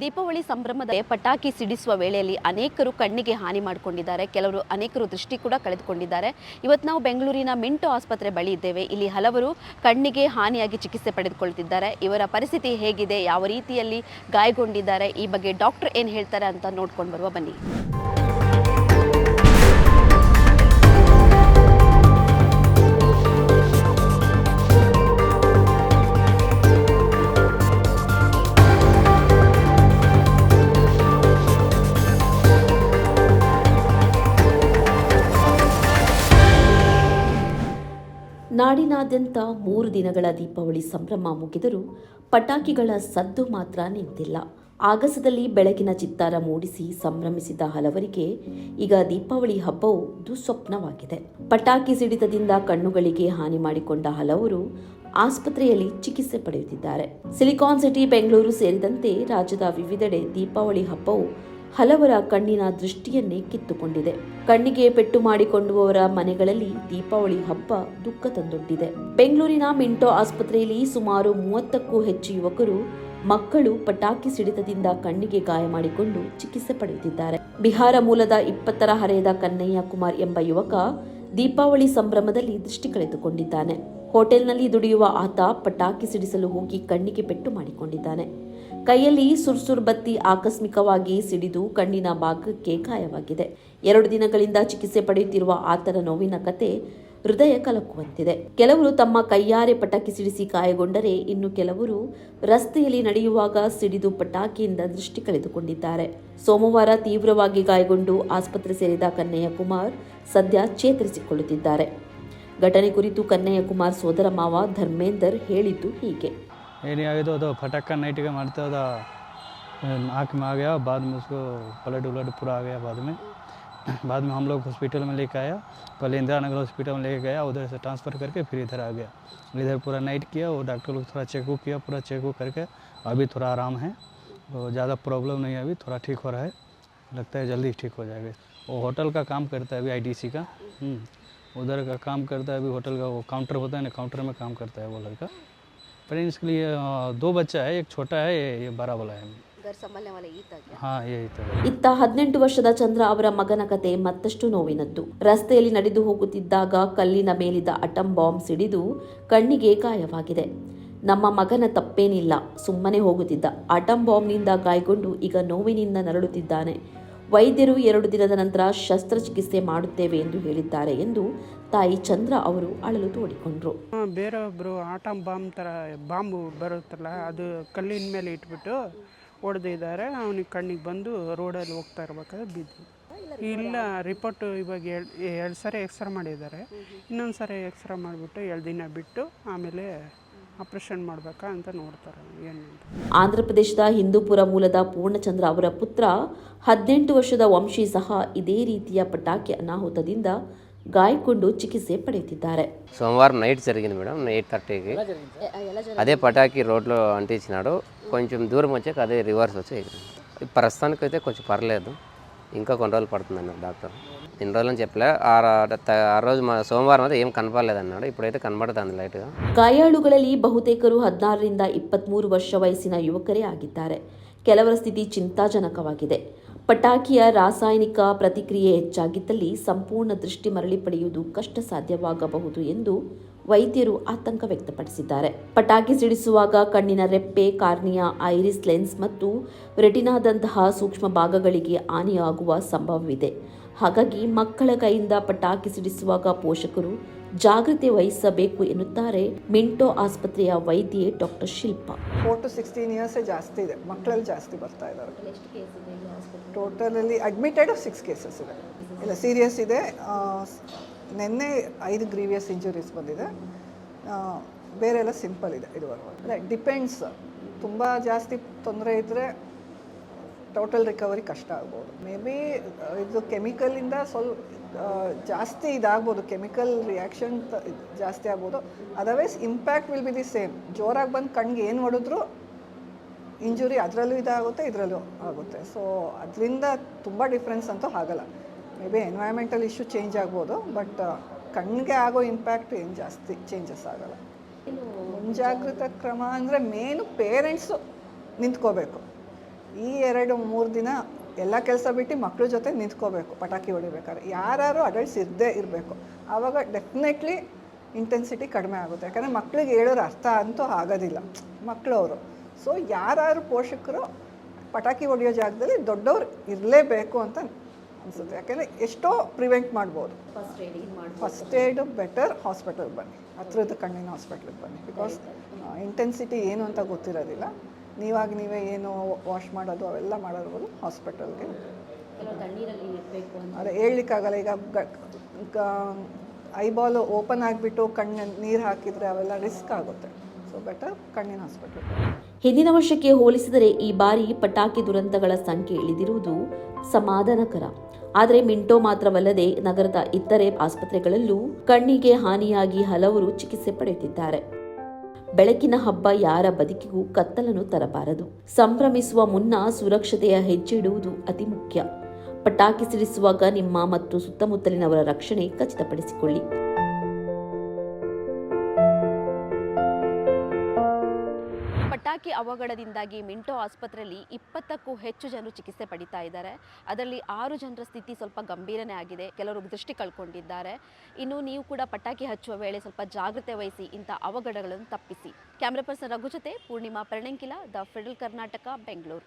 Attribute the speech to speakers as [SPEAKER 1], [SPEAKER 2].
[SPEAKER 1] ದೀಪಾವಳಿ ಸಂಭ್ರಮದ ಪಟಾಕಿ ಸಿಡಿಸುವ ವೇಳೆಯಲ್ಲಿ ಅನೇಕರು ಕಣ್ಣಿಗೆ ಹಾನಿ ಮಾಡಿಕೊಂಡಿದ್ದಾರೆ. ಕೆಲವರು ಅನೇಕರು ದೃಷ್ಟಿ ಕೂಡ ಕಳೆದುಕೊಂಡಿದ್ದಾರೆ. ಇವತ್ತು ನಾವು ಬೆಂಗಳೂರಿನ ಮಿಂಟು ಆಸ್ಪತ್ರೆ ಬಳಿ ಇದ್ದೇವೆ. ಇಲ್ಲಿ ಹಲವರು ಕಣ್ಣಿಗೆ ಹಾನಿಯಾಗಿ ಚಿಕಿತ್ಸೆ ಪಡೆದುಕೊಳ್ತಿದ್ದಾರೆ ಇವರ ಪರಿಸ್ಥಿತಿ ಹೇಗಿದೆ? ಯಾವ ರೀತಿಯಲ್ಲಿ ಗಾಯಗೊಂಡಿದ್ದಾರೆ? ಈ ಬಗ್ಗೆ ಡಾಕ್ಟರ್ ಏನು ಹೇಳ್ತಾರೆ ಅಂತ ನೋಡ್ಕೊಂಡು ಬರುವ ಬನ್ನಿ. ನಾಡಿನಾದ್ಯಂತ ಮೂರು ದಿನಗಳ ದೀಪಾವಳಿ ಸಂಭ್ರಮ ಮುಗಿದರೂ ಪಟಾಕಿಗಳ ಸದ್ದು ಮಾತ್ರ ನಿಂತಿಲ್ಲ. ಆಗಸದಲ್ಲಿ ಬೆಳಕಿನ ಚಿತ್ತಾರ ಮೂಡಿಸಿ ಸಂಭ್ರಮಿಸಿದ ಹಲವರಿಗೆ ಈಗ ದೀಪಾವಳಿ ಹಬ್ಬವು ದುಸ್ವಪ್ನವಾಗಿದೆ. ಪಟಾಕಿ ಸಿಡಿತದಿಂದ ಕಣ್ಣುಗಳಿಗೆ ಹಾನಿ ಮಾಡಿಕೊಂಡ ಹಲವರು ಆಸ್ಪತ್ರೆಯಲ್ಲಿ ಚಿಕಿತ್ಸೆ ಪಡೆಯುತ್ತಿದ್ದಾರೆ. ಸಿಲಿಕಾನ್ ಸಿಟಿ, ಬೆಂಗಳೂರು ಸೇರಿದಂತೆ ರಾಜ್ಯದ ವಿವಿಧೆಡೆ ದೀಪಾವಳಿ ಹಬ್ಬವು ಹಲವರ ಕಣ್ಣಿನ ದೃಷ್ಟಿಯನ್ನೇ ಕಿತ್ತುಕೊಂಡಿದೆ. ಕಣ್ಣಿಗೆ ಪೆಟ್ಟು ಮಾಡಿಕೊಂಡುವವರ ಮನೆಗಳಲ್ಲಿ ದೀಪಾವಳಿ ಹಬ್ಬ ದುಃಖ ತಂದೊಡ್ಡಿದೆ. ಬೆಂಗಳೂರಿನ ಮಿಂಟೋ ಆಸ್ಪತ್ರೆಯಲ್ಲಿ ಸುಮಾರು ಮೂವತ್ತಕ್ಕೂ ಹೆಚ್ಚು ಯುವಕರು ಮಕ್ಕಳು ಪಟಾಕಿ ಸಿಡಿತದಿಂದ ಕಣ್ಣಿಗೆ ಗಾಯ ಮಾಡಿಕೊಂಡು ಚಿಕಿತ್ಸೆ ಪಡೆಯುತ್ತಿದ್ದಾರೆ. ಬಿಹಾರ ಮೂಲದ ಇಪ್ಪತ್ತರ ಹರೆಯದ ಕನ್ನಯ್ಯ ಕುಮಾರ್ ಎಂಬ ಯುವಕ ದೀಪಾವಳಿ ಸಂಭ್ರಮದಲ್ಲಿ ದೃಷ್ಟಿ ಕಳೆದುಕೊಂಡಿದ್ದಾನೆ. ಹೋಟೆಲ್ನಲ್ಲಿ ದುಡಿಯುವ ಆತ ಪಟಾಕಿ ಸಿಡಿಸಲು ಹೋಗಿ ಕಣ್ಣಿಗೆ ಪೆಟ್ಟು ಮಾಡಿಕೊಂಡಿದ್ದಾನೆ. ಕೈಯಲ್ಲಿ ಸುರ್ಸುರ್ ಬತ್ತಿ ಆಕಸ್ಮಿಕವಾಗಿ ಸಿಡಿದು ಕಣ್ಣಿನ ಭಾಗಕ್ಕೆ ಗಾಯವಾಗಿದೆ. ಎರಡು ದಿನಗಳಿಂದ ಚಿಕಿತ್ಸೆ ಪಡೆಯುತ್ತಿರುವ ಆತನ ನೋವಿನ ಕತೆ ಹೃದಯ ಕಲಕುವಂತಿದೆ. ಕೆಲವರು ತಮ್ಮ ಕೈಯಾರೆ ಪಟಾಕಿ ಸಿಡಿಸಿ ಗಾಯಗೊಂಡರೆ ಇನ್ನು ಕೆಲವರು ರಸ್ತೆಯಲ್ಲಿ ನಡೆಯುವಾಗ ಸಿಡಿದು ಪಟಾಕಿಯಿಂದ ದೃಷ್ಟಿ ಕಳೆದುಕೊಂಡಿದ್ದಾರೆ. ಸೋಮವಾರ ತೀವ್ರವಾಗಿ ಗಾಯಗೊಂಡು ಆಸ್ಪತ್ರೆ ಸೇರಿದ ಕನ್ನಯ್ಯ ಕುಮಾರ್ ಸದ್ಯ ಚೇತರಿಸಿಕೊಳ್ಳುತ್ತಿದ್ದಾರೆ ಘಟನೆ ಕುರಿತು ಕನ್ನಯ್ಯ ಕುಮಾರ್ ಸೋದರ ಮಾವ ಧರ್ಮೇಂದರ್ ಹೇಳಿದ್ದು ಹೀಗೆ
[SPEAKER 2] ಏನೇ ಆಗಿದ್ದು ಅದು फटाका नाइट का मारते हुआ आँख में आ गया बाद में उसको ब्लड उलड पूरा आ गया बाद में बाद में हम लोग हॉस्पिटल में लेके आया पहले इंदिरा नगर हॉस्पिटल में लेके गया उधर से ट्रांसफ़र करके फिर इधर आ गया इधर पूरा नाइट किया वो डॉक्टर लोग थोड़ा चेक किया पूरा चेक करके अभी थोड़ा आराम है तो ज़्यादा प्रॉब्लम नहीं है अभी थोड़ा ठीक हो रहा है लगता है जल्दी ठीक हो जाएगा वो होटल का काम करता है अभी आईटीसी का हम्म, उधर का काम करता है अभी होटल का वो काउंटर होता है ना काउंटर में काम करता है वो लड़का पेरेंट्स के लिए अ, दो बच्चा है एक छोटा है ये ये बड़ा वाला है हाँ यही तो
[SPEAKER 1] ಇತ್ತ ಹದಿನೆಂಟು ವರ್ಷದ ಚಂದ್ರ ಅವರ ಮಗನ ಕತೆ ಮತ್ತಷ್ಟು ನೋವಿನದ್ದು ರಸ್ತೆಯಲ್ಲಿ ನಡೆದು ಹೋಗುತ್ತಿದ್ದಾಗ ಕಲ್ಲಿನ ಮೇಲಿದ್ದ ಅಟಂ ಬಾಂಬ್ ಸಿಡಿದು ಕಣ್ಣಿಗೆ ಗಾಯವಾಗಿದೆ ನಮ್ಮ ಮಗನ ತಪ್ಪೇನಿಲ್ಲ ಸುಮ್ಮನೆ ಹೋಗುತ್ತಿದ್ದ ಅಟಂ ಬಾಂಬ್ನಿಂದ ಗಾಯಗೊಂಡು ಈಗ ನೋವಿನಿಂದ ನರಳುತ್ತಿದ್ದಾನೆ ವೈದ್ಯರು ಎರಡು ದಿನದ ನಂತರ ಶಸ್ತ್ರಚಿಕಿತ್ಸೆ ಮಾಡುತ್ತೇವೆ ಎಂದು ಹೇಳಿದ್ದಾರೆ ಎಂದು ತಾಯಿ ಚಂದ್ರ ಅವರು ಅಳಲು ತೋಡಿಕೊಂಡರು.
[SPEAKER 3] ಬೇರೊಬ್ಬರು ಆಟಮ್ ಬಾಂಬ್ ಥರ ಬಾಂಬು ಬರುತ್ತಲ್ಲ, ಅದು ಕಲ್ಲಿನ ಮೇಲೆ ಇಟ್ಬಿಟ್ಟು ಹೊಡೆದಿದ್ದಾರೆ ಅವನಿಗೆ ಕಣ್ಣಿಗೆ ಬಂದು ರೋಡಲ್ಲಿ ಹೋಗ್ತಾ ಇರ್ಬೇಕಾದ್ರೆ ಬಿದ್ದು. ಇಲ್ಲ, ರಿಪೋರ್ಟ್ ಇವಾಗ ಎರಡು ಸಾರಿ ಎಕ್ಸ್ರೇ ಮಾಡಿದ್ದಾರೆ. ಇನ್ನೊಂದು ಸಾರಿ ಎಕ್ಸ್ರೇ ಮಾಡಿಬಿಟ್ಟು ಎರಡು ದಿನ ಬಿಟ್ಟು ಆಮೇಲೆ ಆಪ್ರೇಷನ್ ಮಾಡಬೇಕಾ ಅಂತ ನೋಡ್ತಾರೆ ಏನು
[SPEAKER 1] ಆಂಧ್ರಪ್ರದೇಶದ ಹಿಂದೂಪುರ ಮೂಲದ ಪೂರ್ಣಚಂದ್ರ ಅವರ ಪುತ್ರ ಹದಿನೆಂಟು ವರ್ಷದ ವಂಶಿ ಸಹ ಇದೇ ರೀತಿಯ ಪಟಾಕಿ ಅನಾಹುತದಿಂದ గాయకుండు చికిత్స పడేతిద్దారు
[SPEAKER 4] సోమవారం నైట్ జరిగింది మేడం ఎయిట్ థర్టీకి అదే పటాకి రోడ్లో అంటించినాడు కొంచెం దూరం వచ్చాక అదే రివర్స్ వచ్చి ప్రస్తుతానికైతే కొంచెం పర్లేదు ఇంకా కొన్ని రోజులు పడుతుందండి డాక్టర్. ఇన్ని రోజులని చెప్పలే ఆ ర- త- ఆ రోజు మా సోమవారం అయితే ఏం కనపడలేదు అన్నాడు ఇప్పుడైతే కనబడుతుంది లైట్గా
[SPEAKER 1] ಗಾಯಾಳುಗಳಲ್ಲಿ ಬಹುತೇಕರು ಹದಿನಾರರಿಂದ ಇಪ್ಪತ್ತ್ಮೂರು ವರ್ಷ ವಯಸ್ಸಿನ ಯುವಕರೇ ಆಗಿದ್ದಾರೆ ಕೆಲವರ ಸ್ಥಿತಿ ಚಿಂತಾಜನಕವಾಗಿದೆ ಪಟಾಕಿಯ ರಾಸಾಯನಿಕ ಪ್ರತಿಕ್ರಿಯೆ ಹೆಚ್ಚಾಗಿದ್ದಲ್ಲಿ ಸಂಪೂರ್ಣ ದೃಷ್ಟಿ ಮರಳಿ ಪಡೆಯುವುದು ಕಷ್ಟ ಸಾಧ್ಯವಾಗಬಹುದು ಎಂದು ವೈದ್ಯರು ಆತಂಕ ವ್ಯಕ್ತಪಡಿಸಿದ್ದಾರೆ ಪಟಾಕಿ ಸಿಡಿಸುವಾಗ ಕಣ್ಣಿನ ರೆಪ್ಪೆ ಕಾರ್ನಿಯಾ ಐರಿಸ್ ಲೆನ್ಸ್ ಮತ್ತು ರೆಟಿನಾದಂತಹ ಸೂಕ್ಷ್ಮ ಭಾಗಗಳಿಗೆ ಹಾನಿಯಾಗುವ ಸಂಭವವಿದೆ ಹಾಗಾಗಿ ಮಕ್ಕಳ ಕೈಯಿಂದ ಪಟಾಕಿ ಸಿಡಿಸುವಾಗ ಪೋಷಕರು ಜಾಗೃತಿ ವಹಿಸಬೇಕು ಎನ್ನುತ್ತಾರೆ ಮಿಂಟೋ ಆಸ್ಪತ್ರೆಯ ವೈದ್ಯೆ doctor Shilpa.
[SPEAKER 5] Four to sixteen ಇಯರ್ಸೇ ಜಾಸ್ತಿ ಇದೆ. ಮಕ್ಕಳಲ್ಲಿ ಜಾಸ್ತಿ ಬರ್ತಾ ಇದ್ದಾರೆ. ಟೋಟಲಲ್ಲಿ ಅಡ್ಮಿಟೆಡ್ ಸಿಕ್ಸ್ ಕೇಸಸ್ ಇದೆ. ಇಲ್ಲ ಸೀರಿಯಸ್ ಇದೆ. ನಿನ್ನೆ ಐದು ಗ್ರೀವಿಯಸ್ ಇಂಜುರೀಸ್ ಬಂದಿದೆ. ಆ, ಬೇರೆ ಎಲ್ಲ ಸಿಂಪಲ್ ಇದೆ ಇದುವರೆಗೂ. ಅದೇ ಡಿಪೆಂಡ್ಸ್ ತುಂಬ ಜಾಸ್ತಿ ತೊಂದರೆ ಇದ್ದರೆ ಟೋಟಲ್ ರಿಕವರಿ ಕಷ್ಟ ಆಗ್ಬೋದು. ಮೇ ಬಿ ಇದು ಕೆಮಿಕಲಿಂದ ಸ್ವಲ್ಪ ಜಾಸ್ತಿ ಇದಾಗ್ಬೋದು. ಕೆಮಿಕಲ್ ರಿಯಾಕ್ಷನ್ ಜಾಸ್ತಿ ಆಗ್ಬೋದು. Otherwise impact will be the same ಜೋರಾಗಿ ಬಂದು ಕಣ್ಣಿಗೆ ಏನು ಹೊಡೆದ್ರು ಇಂಜುರಿ ಅದರಲ್ಲೂ ಇದಾಗುತ್ತೆ ಇದರಲ್ಲೂ ಆಗುತ್ತೆ. ಸೊ ಅದರಿಂದ ತುಂಬ ಡಿಫ್ರೆನ್ಸ್ ಅಂತೂ ಆಗಲ್ಲ. May be environmental issue change ಆಗ್ಬೋದು ಬಟ್ ಕಣ್ಣಿಗೆ ಆಗೋ ಇಂಪ್ಯಾಕ್ಟ್ ಏನು ಜಾಸ್ತಿ ಚೇಂಜಸ್ ಆಗಲ್ಲ. ಮುಂಜಾಗ್ರತಾ ಕ್ರಮ ಅಂದರೆ ಮೇನು ಪೇರೆಂಟ್ಸು ನಿಂತ್ಕೋಬೇಕು. ಈ ಎರಡು ಮೂರು ದಿನ ಎಲ್ಲ ಕೆಲಸ ಬಿಟ್ಟು ಮಕ್ಕಳ ಜೊತೆ ನಿಂತ್ಕೋಬೇಕು ಪಟಾಕಿ ಹೊಡಿಬೇಕಾದ್ರೆ. ಯಾರು ಅಡಲ್ಟ್ಸ್ ಇರದೇ ಇರಬೇಕು. ಆವಾಗ ಡೆಫಿನೆಟ್ಲಿ ಇಂಟೆನ್ಸಿಟಿ ಕಡಿಮೆ ಆಗುತ್ತೆ. ಯಾಕಂದರೆ ಮಕ್ಳಿಗೆ ಹೇಳೋರು ಅರ್ಥ ಅಂತೂ ಆಗೋದಿಲ್ಲ. ಮಕ್ಕಳು ಅವರು ಸೊ ಯಾರು ಪೋಷಕರು ಪಟಾಕಿ ಹೊಡೆಯೋ ಜಾಗದಲ್ಲಿ ದೊಡ್ಡವ್ರು ಇರಲೇಬೇಕು ಅಂತ ಅನಿಸುತ್ತೆ. ಯಾಕೆಂದರೆ ಎಷ್ಟೋ ಪ್ರಿವೆಂಟ್ ಮಾಡ್ಬೋದು. ಫಸ್ಟ್ ಏಡು ಬೆಟರ್ ಹಾಸ್ಪಿಟಲ್ಗೆ ಬನ್ನಿ. ಹತ್ರದ ಕಣ್ಣಿನ ಹಾಸ್ಪಿಟ್ಲಿಗೆ ಬನ್ನಿ. ಬಿಕಾಸ್ ಇಂಟೆನ್ಸಿಟಿ ಏನು ಅಂತ ಗೊತ್ತಿರೋದಿಲ್ಲ. ನೀವಾಗ ನೀವೇ ಏನು ವಾಶ್ ಮಾಡೋದು ಅವೆಲ್ಲ ಮಾಡೋದು ಹಾಸ್ಪಿಟಲ್ಗೆ ಅದೇ ಹೇಳಲಿಕ್ಕಾಗಲ್ಲ ಈಗ ಐಬಾಲು ಓಪನ್ ಆಗಿಬಿಟ್ಟು ಕಣ್ಣು ನೀರು ಹಾಕಿದರೆ ಅವೆಲ್ಲ ರಿಸ್ಕ್ ಆಗುತ್ತೆ. ಸೊ ಬೆಟರ್ ಕಣ್ಣಿನ ಹಾಸ್ಪಿಟಲ್
[SPEAKER 1] ಹಿಂದಿನ ವರ್ಷಕ್ಕೆ ಹೋಲಿಸಿದರೆ ಈ ಬಾರಿ ಪಟಾಕಿ ದುರಂತಗಳ ಸಂಖ್ಯೆ ಇಳಿದಿರುವುದು ಸಮಾಧಾನಕರ. ಆದರೆ ಮಿಂಟೋ ಮಾತ್ರವಲ್ಲದೆ ನಗರದ ಇತರೆ ಆಸ್ಪತ್ರೆಗಳಲ್ಲೂ ಕಣ್ಣಿಗೆ ಹಾನಿಯಾಗಿ ಹಲವರು ಚಿಕಿತ್ಸೆ ಪಡೆಯುತ್ತಿದ್ದಾರೆ. ಬೆಳಕಿನ ಹಬ್ಬ ಯಾರ ಬದುಕಿಗೂ ಕತ್ತಲನ್ನು ತರಬಾರದು. ಸಂಭ್ರಮಿಸುವ ಮುನ್ನ ಸುರಕ್ಷತೆಯ ಹೆಜ್ಜೆ ಇಡುವುದು ಅತಿ ಮುಖ್ಯ. ಪಟಾಕಿ ಸಿಡಿಸುವಾಗ ನಿಮ್ಮ ಮತ್ತು ಸುತ್ತಮುತ್ತಲಿನವರ ರಕ್ಷಣೆ ಖಚಿತಪಡಿಸಿಕೊಳ್ಳಿ.
[SPEAKER 6] ಪಟಾಕಿ ಅವಘಡದಿಂದಾಗಿ ಮಿಂಟೋ ಆಸ್ಪತ್ರೆಯಲ್ಲಿ ಇಪ್ಪತ್ತಕ್ಕೂ ಹೆಚ್ಚು ಜನರು ಚಿಕಿತ್ಸೆ ಪಡಿತಾ ಇದ್ದಾರೆ. ಅದರಲ್ಲಿ ಆರು ಜನರ ಸ್ಥಿತಿ ಸ್ವಲ್ಪ ಗಂಭೀರನೇ ಆಗಿದೆ. ಕೆಲವರು ದೃಷ್ಟಿ ಕಳ್ಕೊಂಡಿದ್ದಾರೆ. ಇನ್ನು ನೀವು ಕೂಡ ಪಟಾಕಿ ಹಚ್ಚುವ ವೇಳೆ ಸ್ವಲ್ಪ ಜಾಗ್ರತೆ ವಹಿಸಿ, ಇಂಥ ಅವಘಡಗಳನ್ನು ತಪ್ಪಿಸಿ. ಕ್ಯಾಮ್ರಾ ಪರ್ಸನ್ ರಘು ಜೊತೆ ಪೂರ್ಣಿಮಾ ಪರಣಂಕಿಲ, ದ ಫೆಡರಲ್ ಕರ್ನಾಟಕ, ಬೆಂಗಳೂರು.